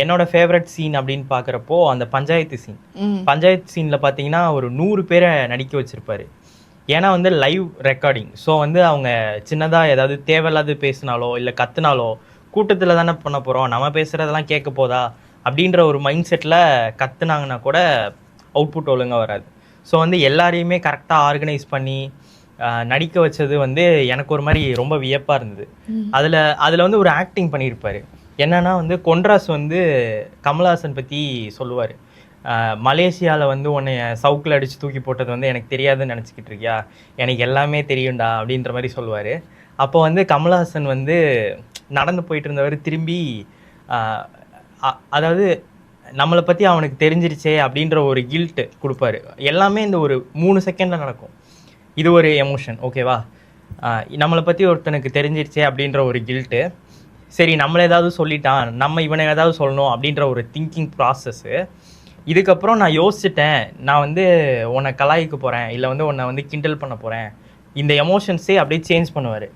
என்னோட favourite scene அப்படின்னு பார்க்குறப்போ அந்த பஞ்சாயத்து சீன் பஞ்சாயத்து சீனில் பார்த்தீங்கன்னா ஒரு நூறு பேரை நடிக்க வச்சிருப்பாரு. ஏன்னா வந்து லைவ் ரெக்கார்டிங் ஸோ வந்து அவங்க சின்னதாக ஏதாவது தேவையில்லாது பேசினாலோ இல்லை கத்துனாலோ கூட்டத்தில் தானே பண்ண போகிறோம் நம்ம பேசுகிறதெல்லாம் கேட்க போதா? அப்படின்ற ஒரு மைண்ட் செட்டில் கத்துனாங்கன்னா கூட அவுட்புட் ஒழுங்காக வராது. ஸோ வந்து எல்லாரையுமே கரெக்டாக ஆர்கனைஸ் பண்ணி நடிக்க வச்சது வந்து எனக்கு ஒரு மாதிரி ரொம்ப வியப்பாக இருந்தது. அதில் அதில் வந்து ஒரு ஆக்டிங் பண்ணியிருப்பாரு. என்னன்னா வந்து கொன்ராஸ் வந்து கமல்ஹாசன் பற்றி சொல்லுவார். மலேசியாவில் வந்து உன்னை சவுக்கில் அடித்து தூக்கி போட்டது வந்து எனக்கு தெரியாதுன்னு நினச்சிக்கிட்டு இருக்கியா? எனக்கு எல்லாமே தெரியும்டா அப்படின்ற மாதிரி சொல்லுவார். அப்போ வந்து கமல்ஹாசன் வந்து நடந்து போயிட்டு இருந்தவர் திரும்பி அதாவது நம்மளை பற்றி அவனுக்கு தெரிஞ்சிருச்சே அப்படின்ற ஒரு கில்ட்டு கொடுப்பாரு. எல்லாமே இந்த ஒரு மூணு செகண்டில் நடக்கும். இது ஒரு எமோஷன் ஓகேவா நம்மளை பற்றி ஒருத்தனுக்கு தெரிஞ்சிருச்சே அப்படின்ற ஒரு கில்ட்டு சரி நம்மளை ஏதாவது சொல்லிட்டான் நம்ம இவனை ஏதாவது சொல்லணும் அப்படின்ற ஒரு திங்கிங் ப்ராசஸ்ஸு இதுக்கப்புறம் நான் யோசிச்சிட்டேன் நான் வந்து உன்னை கலாய்க்க போகிறேன் இல்லை வந்து உன்னை வந்து கிண்டல் பண்ண போகிறேன் இந்த எமோஷன்ஸே அப்படியே சேஞ்ச் பண்ணுவார்.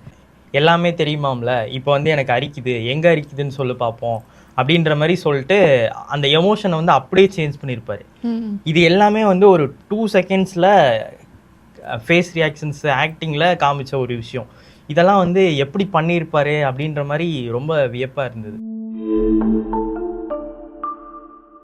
எல்லாமே தெரியுமாம்ல? இப்போ வந்து எனக்கு அரிக்குது எங்கே அரிக்குதுன்னு சொல்லி பார்ப்போம் அப்படின்ற மாதிரி சொல்லிட்டு அந்த எமோஷனை வந்து அப்படியே சேஞ்ச் பண்ணியிருப்பாரு இது எல்லாமே வந்து ஒரு டூ செகண்ட்ஸில் ஃபேஸ் ரியாக்ஷன்ஸ் ஆக்டிங்கில் காமிச்ச ஒரு விஷயம். இதெல்லாம் வந்து எப்படி பண்ணியிருப்பாரு அப்படின்ற மாதிரி ரொம்ப வியப்பாக இருந்தது.